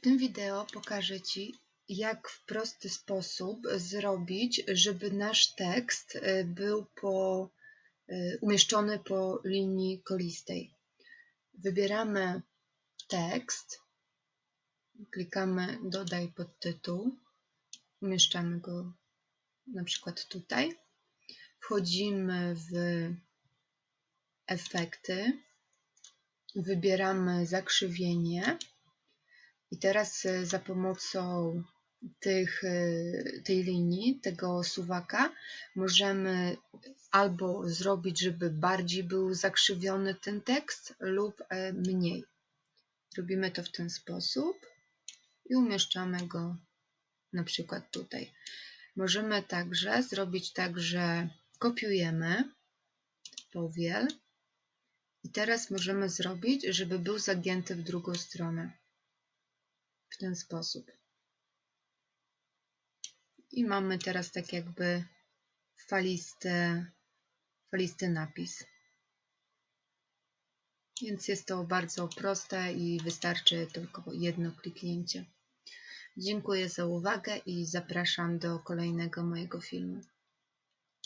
W tym wideo pokażę Ci, jak w prosty sposób zrobić, żeby nasz tekst y, był po, y, umieszczony po linii kolistej. Wybieramy tekst, klikamy dodaj podtytuł, umieszczamy go na przykład tutaj. Wchodzimy w efekty, wybieramy zakrzywienie teraz e, za pomocą tych, e, tej linii, tego suwaka, możemy albo zrobić, żeby bardziej był zakrzywiony ten tekst, lub e, mniej. Robimy to w ten sposób i umieszczamy go na przykład tutaj. Możemy także zrobić tak, że kopiujemy powiel i teraz możemy zrobić, żeby był zagięty w drugą stronę ten sposób. I mamy teraz tak jakby falisty, falisty napis. Więc jest to bardzo proste i wystarczy tylko jedno kliknięcie. Dziękuję za uwagę i zapraszam do kolejnego mojego filmu.